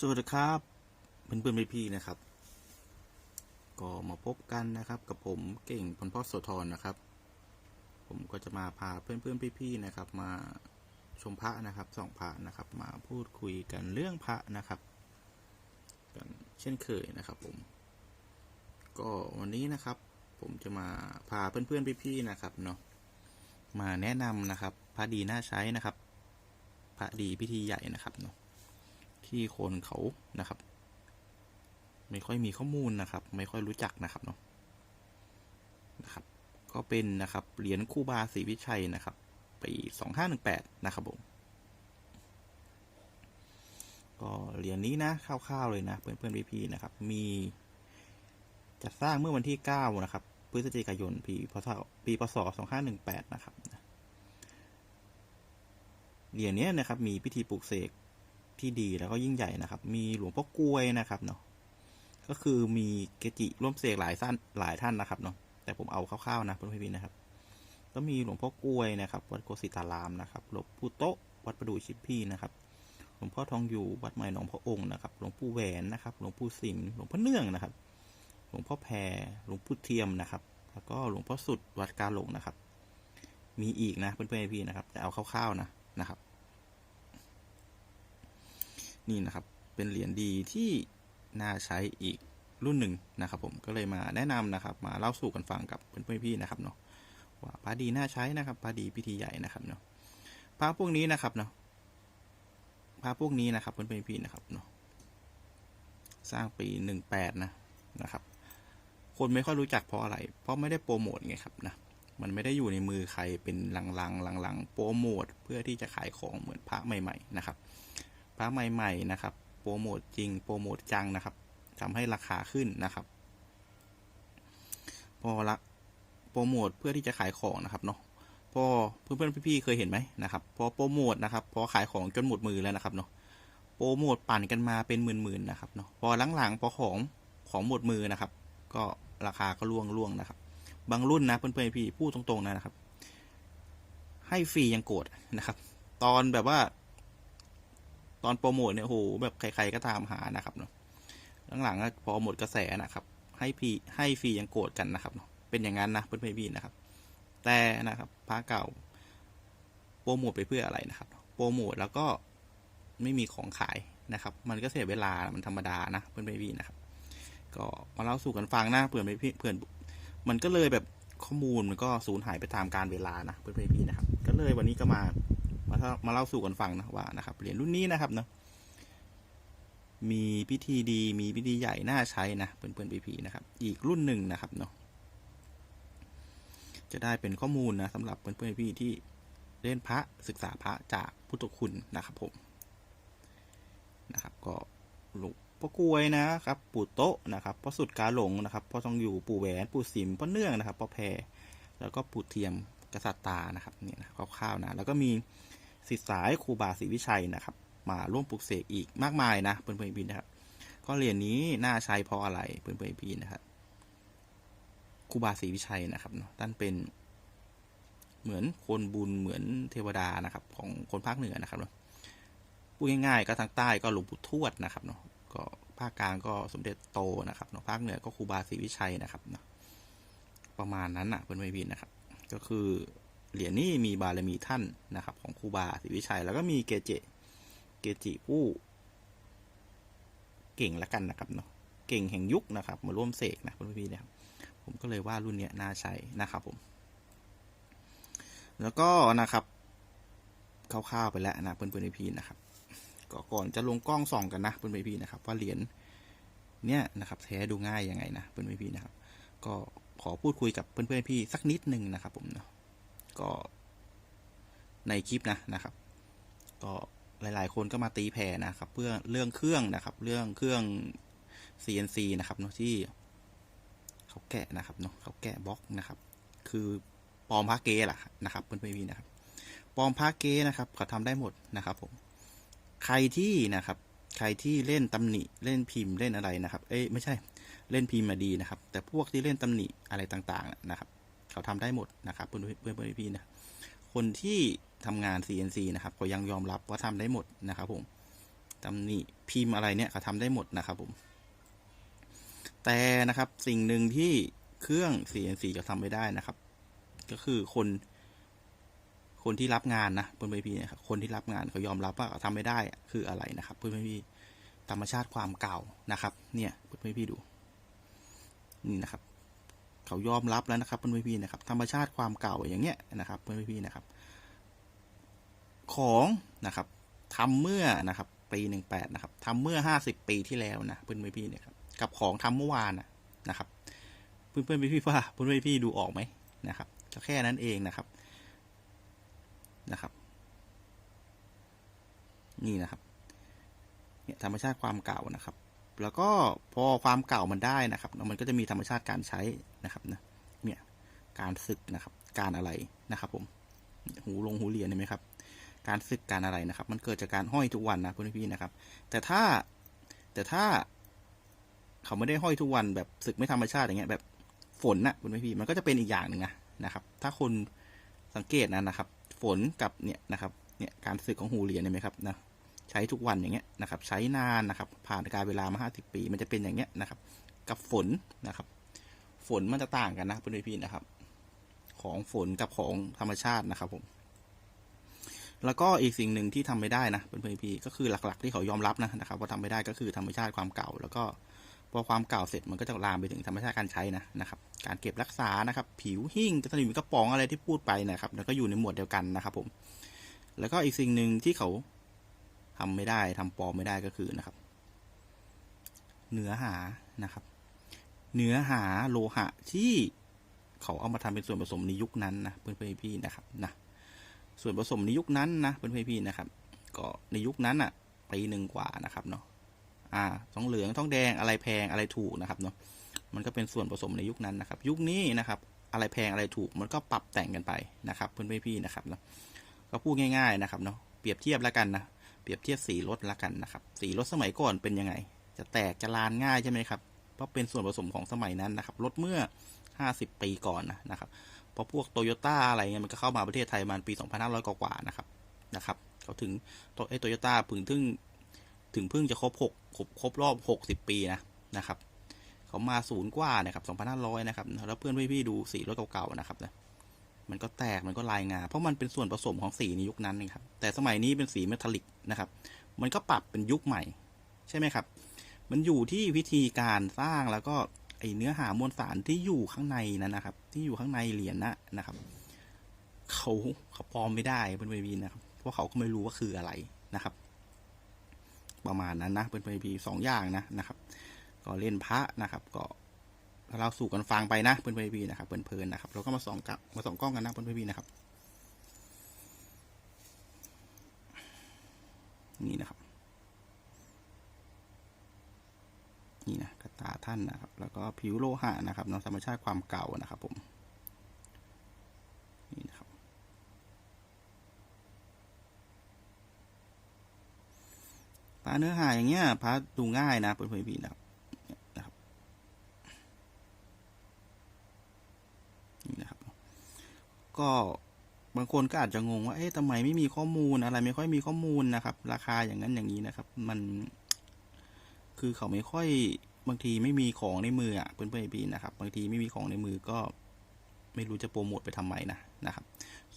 สวัสดีครับเพื่อนเพื่อนๆพี่ๆนะครับ ก็มาพบกันนะครับ กับผมเก่งพลพ่อโสธรนะครับ ผมก็จะมาพาเพื่อนเพื่อนๆพี่ๆนะครับ มาชมพระนะครับสองพระนะครับ มาพูดคุยกันเรื่องพระนะครับกันเช่นเคยนะครับผม ก็วันนี้นะครับ ผมจะมาพาเพื่อนเพื่อนๆพี่ๆนะครับเนาะมาแนะนำนะครับพระดีน่าใช้นะครับพระดีพิธีใหญ่นะครับเนาะ ที่คนเขานะครับ ไม่ค่อยมีข้อมูลนะครับ ไม่ค่อยรู้จักนะครับเนาะนะครับ ก็เป็นนะครับเหรียญคู่บาศรีวิชัยนะครับปีสองห้าหนึ่งแปดนะครับผมก็เหรียญนี้นะคร่าวๆเลยนะ เพื่อนๆพี่ๆนะครับ มีจัดสร้างเมื่อวันที่เก้านะครับพฤศจิกายนปีพศปีพศสองห้าหนึ่งแปดนะครับเหรียญนี้นะครับ มีพิธีปลูกเสก ที่ดีแล้วก็ยิ่งใหญ่นะครับ มีหลวงพ่อกล้วยนะครับเนาะก็คือมีเกจิร่วมเสกหลายท่านหลายท่านนะครับเนาะแต่ผมเอาคร่าวๆนะเพื่อนพี่นะครับ ก็มีหลวงพ่อกล้วยนะครับ วัดโกสิตารามนะครับหลวงปู่โตะวัดประดูชิปพี่นะครับหลวงพ่อทองอยู่วัดใหม่หนองพระองค์นะครับ หลวงปู่แหวนนะครับ หลวงปู่สิมหลวงพ่อเนื่องนะครับ หลวงพ่อแพรหลวงปู่เทียมนะครับ แล้วก็หลวงพ่อสุดวัดกาหลงนะครับ มีอีกนะเพื่อนๆพี่นะครับ แต่เอาคร่าวๆนะนะครับ นี่นะครับ เป็นเหรียญดีที่น่าใช้อีกรุ่นหนึ่งนะครับ ผมก็เลยมาแนะนำนะครับ มาเล่าสู่กันฟังกับเพื่อนๆพี่ๆนะครับเนาะว่าพระดีน่าใช้นะครับพระดีพิธีใหญ่นะครับเนาะพระพวกนี้นะครับเนาะพระพวกนี้นะครับเพื่อนๆพี่ๆนะครับเนาะสร้างปีหนึ่งแปดนะนะครับ คนไม่ค่อยรู้จักเพราะอะไร เพราะไม่ได้โปรโมทไงครับนะมันไม่ได้อยู่ในมือใครเป็นหลังๆหลังๆโปรโมทเพื่อที่จะขายของเหมือนพระใหม่ ๆ นะครับ พระใหม่ๆนะครับ โปรโมทจริง โปรโมทจังนะครับทำให้ราคาขึ้นนะครับ พอละโปรโมทเพื่อที่จะขายของนะครับเนาะพอเพื่อนๆพี่ๆเคยเห็นไหมนะครับ พอโปรโมทนะครับ พอขายของจนหมดมือแล้วนะครับเนาะโปรโมทปั่นกันมาเป็นหมื่นๆนะครับเนาะพอหลังๆพอของของหมดมือนะครับ ก็ราคาก็ร่วงร่วงนะครับ บางรุ่นนะเพื่อนๆพี่พูดตรงๆนะครับ ให้ฟรียังโกรธนะครับ ตอนแบบว่า ตอนโปรโมทเนี่ยโหแบบใคร ๆก็ตามหานะครับเนาะหลังๆพอหมดกระแสนะครับ ให้พีให้ฟรียังโกรธกันนะครับเนาะเป็นอย่างนั้นนะเพื่อนๆพี่นะครับ แต่นะครับพระเก่าโปรโมทไปเพื่ออะไรนะครับโปรโมทแล้วก็ไม่มีของขายนะครับ มันก็เสียเวลามันธรรมดานะเพื่อนๆพี่นะครับ ก็มาเล่าสู่กันฟังนะเพื่อนพี่เพื่อนมันก็เลยแบบข้อมูลมันก็สูญหายไปตามการเวลานะเพื่อนๆพี่นะครับ ก็เลยวันนี้ก็มา มามาเล่าสู่กันฟังนะว่านะครับเหรียญรุ่นนี้นะครับเนาะมีพิธีดีมีพิธีใหญ่น่าใช้นะเพื่อนๆพี่ๆนะครับ อีกรุ่นหนึ่งนะครับเนาะจะได้เป็นข้อมูลนะสำหรับเพื่อนๆพี่ที่เล่นพระศึกษาพระจากพุทธคุณนะครับผมนะครับ ก็หลวงพ่อกวยนะครับปู่โต๊ะนะครับพ่อสุดกาหลงนะครับพ่อทองอยู่ปู่แหวนปู่สิมพ่อเนื่องนะครับพ่อแพรแล้วก็ปู่เทียม กษัตริย์ตานะครับเนี่ยนะคร่าวๆนะแล้วก็มีศิษย์สายครูบาศรีวิชัยนะครับ มาร่วมปลุกเสกอีกมากมายนะเพื่อนๆพี่นะครับก็เหรียญนี้น่าใช้เพราะอะไรเพื่อนๆพี่นะครับครูบาศรีวิชัยนะครับเนาะท่านเป็นเหมือนคนบุญเหมือนเทวดานะครับ ของคนภาคเหนือนะครับเนาะพูดง่ายๆก็ทางใต้ก็หลวงปู่ทวดนะครับเนาะก็ภาคกลางก็สมเด็จโตนะครับเนาะภาคเหนือก็ครูบาศรีวิชัยนะครับเนาะประมาณนั้นนะเพื่อนๆพี่นะครับ ก็คือเหรียญนี้มีบารมีท่านนะครับ ของครูบาศรีวิชัย แล้วก็มีเกเจเกจิผู้เก่งละกันนะครับเนาะเก่งแห่งยุคนะครับ มาร่วมเสกนะเพื่อนพี่นะครับผมก็เลยว่ารุ่นเนี้ยน่าใช้นะครับผม แล้วก็นะครับคร่าวๆไปแล้วนะเพื่อนๆพี่นะครับก็ก่อนจะลงกล้องส่องกันนะเพื่อนๆพี่นะครับ ว่าเหรียญเนี้ยนะครับแท้ดูง่ายยังไงนะเพื่อนๆพี่นะครับ ก็ ขอพูดคุยกับเพื่อนๆพี่สักนิดหนึ่งนะครับ ผมเนาะก็ในคลิปนะนะครับ ก็หลายๆ คนก็มาตีแผ่นะครับ เพื่อเรื่องเครื่องนะครับ เรื่องเครื่อง CNC นะครับเนาะที่เขาแกะนะครับเนาะเขาแกะบล็อกนะครับ คือปลอมพาเกล่ะนะครับเพื่อนๆพี่นะครับปลอมพาเกนะครับเขาทำได้หมดนะครับ ผม ใครที่นะครับ ใครที่เล่นตำหนิเล่นพิมพ์เล่นอะไรนะครับ เอ้ยไม่ใช่ เล่นพิมมาดีนะครับ แต่พวกที่เล่นตำหนิอะไรต่างๆนะครับ เขาทำได้หมดนะครับเพื่อนเพื่อนๆพี่นะคนที่ทำงาน CNC นะครับก็ยังยอมรับว่าทำได้หมดนะครับผมแตำหนิพิมพ์อะไรเนี่ยเขาทำได้หมดนะครับผม แต่นะครับสิ่งหนึ่งที่เครื่อง CNC จะทำไม่ได้นะครับ ก็คือคนคนที่รับงานนะเพื่อนเพี่นะครับคนที่รับงานเขายอมรับว่าเขาทำไม่ได้คืออะไรนะครับ เพื่อนเพื่อนพี่ธรรมชาติความเก่านะครับ เนี่ยเพื่อนเพื่อนพี่ดู นี่นะครับ เขายอมรับแล้วนะครับเพื่อนพี่นะครับ ธรรมชาติความเก่าอย่างเงี้ยนะครับ เพื่อนพี่นะครับ ของนะครับทำเมื่อนะครับปีหนึ่งแปดนะครับทำเมื่อห้าสิบปีที่แล้วนะเพื่อนพี่เนี่ยครับกับของทำเมื่อวานนะนะครับ เพื่อนเพื่อนพี่ว่าเพื่อนพี่ดูออกไหมนะครับก็แค่นั้นเองนะครับนะครับ นี่นะครับเนี่ยธรรมชาติความเก่านะครับ แล้วก็พอความเก่ามันได้นะครับ มันก็จะมีธรรมชาติการใช้นะครับนะเนี่ยการศึกนะครับ การอะไรนะครับ ผม หูลงหูเรียนเห็นไหมครับ การศึกการอะไรนะครับ มันเกิดจากการห้อยทุกวันนะเพื่อนพี่นะครับ แต่ถ้าแต่ถ้าเขาไม่ได้ห้อยทุกวันแบบศึกไม่ธรรมชาติอย่างเงี้ยแบบฝนนะคุณพี่มันก็จะเป็นอีกอย่างหนึ่งนะนะครับ ถ้าคนสังเกตนะนะครับ ฝนกับเนี่ยนะครับเนี่ยการศึกของหูเหรียญเห็นไหมครับนะ ใช้ทุกวันอย่างเงี้ยนะครับ ใช้นานนะครับ ผ่านการเวลามาห้าสิบปี มันจะเป็นอย่างเงี้ยนะครับ กับฝนนะครับ ฝนมันจะต่างกันนะเพื่อนพี่นะครับ ของฝนกับของธรรมชาตินะครับผมแล้วก็อีกสิ่งหนึ่งที่ทำไม่ได้นะเพื่อนพี่ก็คือหลักๆ ที่เขายอมรับนะนะครับว่าทำไม่ได้ก็คือธรรมชาติความเก่า แล้วก็พอความเก่าเสร็จมันก็จะลามไปถึงธรรมชาติการใช้นะนะครับ การเก็บรักษานะครับ ผิวหิ้งกระสนิมกระป๋องอะไรที่พูดไปนะครับ แล้วก็อยู่ในหมวดเดียวกันนะครับ ผม แล้วก็อีกสิ่งหนึ่งที่เขา ทำไม่ได้ทำปลอมไม่ได้ก็คือนะครับ เนื้อหานะครับ เนื้อหาโลหะที่เขาเอามาทำเป็นส่วนผสมในยุคนั้นนะเพื่อนๆพี่นะครับนะส่วนผสมในยุคนั้นนะเพื่อนๆพี่นะครับ ก็ในยุคนั้นอะปีหนึ่งกว่านะครับเนาะอ่าทองเหลืองทองแดงอะไรแพงอะไรถูกนะครับเนาะมันก็เป็นส่วนผสมในยุคนั้นนะครับ ยุคนี้นะครับ อะไรแพงอะไรถูกมันก็ปรับแต่งกันไปนะครับ เพื่อนๆพี่นะครับเนาะก็พูดง่าย ๆนะครับเนาะเปรียบเทียบแล้วกันนะ เปรียบเทียบสีรถละกันนะครับ สีรถสมัยก่อนเป็นยังไง จะแตกจะลานง่ายใช่ไหมครับ เพราะเป็นส่วนผสมของสมัยนั้นนะครับ รถเมื่อ 50 ปีก่อนนะครับ เพราะพวกโตโยต้าอะไรเงี้ยมันก็เข้ามาประเทศไทยมันปี 2500 กว่าๆนะครับ นะครับเขาถึงไอ้โตโยต้าพิ่งถึงถึงเพิ่งจะครบ6ครบครบรอบ 60 ปีนะนะครับ เขามาศูนย์กว่านะครับ 2,500 นะครับ แล้วเพื่อนพี่ๆดูสีรถเก่าๆนะครับนะ มันก็แตกมันก็ลายงา เพราะมันเป็นส่วนผสมของสีในยุคนั้นนะครับ แต่สมัยนี้เป็นสีเมทัลลิกนะครับ มันก็ปรับเป็นยุคใหม่ ใช่ไหมครับ มันอยู่ที่วิธีการสร้างแล้วก็ไอเนื้อหามวลสารที่อยู่ข้างในนั้นนะครับ ที่อยู่ข้างในเหรียญนะนะครับ เขาเขาปลอมไม่ได้เพื่อนพี่นะครับเพราะเขาก็ไม่รู้ว่าคืออะไรนะครับ ประมาณนั้นนะเพื่อนพี่สองอย่างนะนะครับ ก็เล่นพระนะครับ ก็ เราสู่กันฟังไปนะเพื่อนพี่นะครับ เพลินๆนะครับ เราก็มาส่องกับมาส่องกล้องกันนะเพื่อนพี่นะครับ นี่นะครับ นี่นะกระตาท่านนะครับ แล้วก็ผิวโลหะนะครับเนาะธรรมชาติความเก่านะครับ ผม นี่นะครับพาเนื้อหาอย่างเงี้ยพาดูง่ายนะเพื่อนๆพี่นี่นะครับ ก็บางคนก็อาจจะงงว่า เอ๊ะทำไมไม่มีข้อมูลอะไรไม่ค่อยมีข้อมูลนะครับ ราคาอย่างนั้นอย่างนี้นะครับ มัน คือเขาไม่ค่อยบางทีไม่มีของในมืออะเพื่อนๆพี่นะครับ บางทีไม่มีของในมือก็ไม่รู้จะโปรโมทไปทำไมนะนะครับ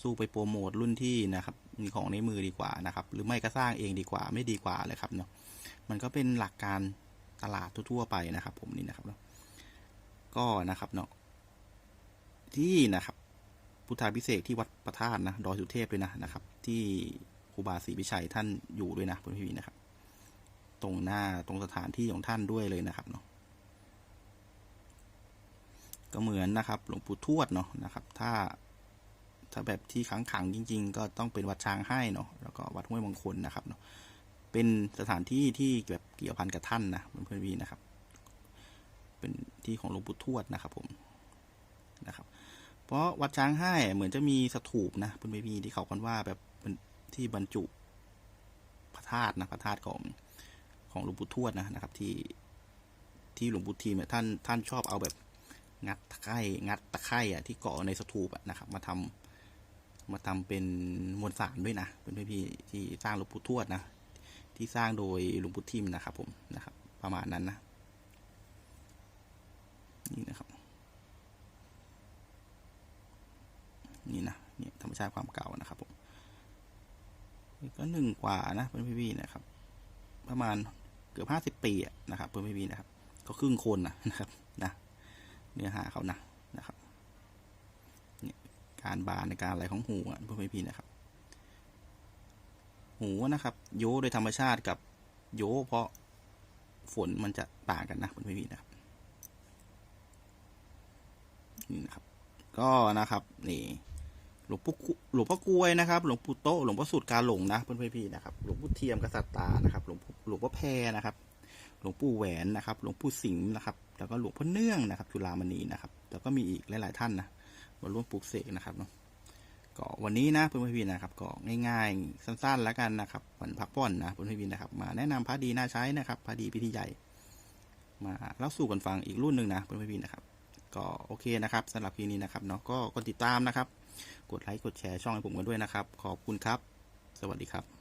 สู้ไปโปรโมทรุ่นที่นะครับ มีของในมือดีกว่านะครับ หรือไม่ก็สร้างเองดีกว่าไม่ดีกว่าเลยครับเนาะมันก็เป็นหลักการตลาดทั่วๆไปนะครับ ผมนี่นะครับเนาะก็นะครับเนาะที่นะครับ พุทธาพิเศษที่วัดประธานนะดอยสุเทพเลยนะนะครับ ที่ครูบาศรีพิชัยท่านอยู่ด้วยนะเพื่อนพี่นะครับ ตรงหน้าตรงสถานที่ของท่านด้วยเลยนะครับเนาะก็เหมือนนะครับ หลวงปู่ทวดเนาะนะครับ ถ้าถ้าแบบที่ขังขังจริง ๆ ก็ต้องเป็นวัดช้างให้เนาะแล้วก็วัดห้วยมงคลนะครับเนาะเป็นสถานที่ที่แบบเกี่ยวพันกับท่านนะเพื่อนๆพี่นะครับ เป็นที่ของหลวงปู่ทวดนะครับผมนะครับ เพราะวัดช้างให้เหมือนจะมีสถูปนะเพื่อนๆพี่ที่เขากันว่าแบบที่บรรจุพระธาตุนะพระธาตุของของหลวงปู่ทวดนะนะครับ ที่ที่หลวงปู่ทีมเนี่ยท่านท่านชอบเอาแบบงัดตะไคร่งัดตะไคร่อะที่เกาะในสถูปอะนะครับ มาทำมาทำเป็นมวลสารด้วยนะเป็นพี่ที่สร้างหลวงปู่ทวดนะที่สร้างโดยหลวงพุทธิมนะครับ ผมนะครับ ประมาณนั้นนะนี่นะครับ นี่นะเนี่ยธรรมชาติความเก่านะครับผมนี่ก็หนึ่งกว่านะเพื่อนพี่ๆนะครับ ประมาณเกือบห้าสิบปีนะครับเพื่อนพี่ๆนะครับ ก็ครึ่งคนนะนะครับนะเนื้อหาเขานะนะครับเนี่ยการบานในการอะไรของหูเพื่อนพี่ๆนะครับ หูนะครับ โยโดยธรรมชาติกับโยเพราะฝนมันจะต่างกันนะเพื่อนพี่ๆนะครับนี่นะครับ ก็นะครับนี่ หลวงปู่หลวงพ่อกล้วยนะครับ หลวงปู่โตหลวงพ่อสุดกาหลงนะเพื่อนๆพี่นะครับ หลวงปู่เทียมกษัตริย์ตานะครับ หลวงพ่อหลวงพ่อแพรนะครับ หลวงปู่แหวนนะครับ หลวงปู่สิงห์นะครับ แล้วก็หลวงพ่อเนื่องนะครับจุฬามณีนะครับ แล้วก็มีอีกหลายๆท่านนะมาร่วมปลูกเสกนะครับเนาะก็วันนี้นะเพื่อนพี่นะครับก็ง่ายๆ สั้นๆแล้วกันนะครับวันพักผ่อนนะเพื่อนพี่นะครับ มาแนะนำพระดีน่าใช้นะครับพระดีพิธีใหญ่ มาเล่าสู่กันฟังอีกรุ่นหนึ่งนะเพื่อนพี่นะครับ ก็โอเคนะครับสำหรับคลิปนี้นะครับเนาะก็กดติดตามนะครับ กดไลค์กดแชร์ช่องให้ผมกันด้วยนะครับ ขอบคุณครับ สวัสดีครับ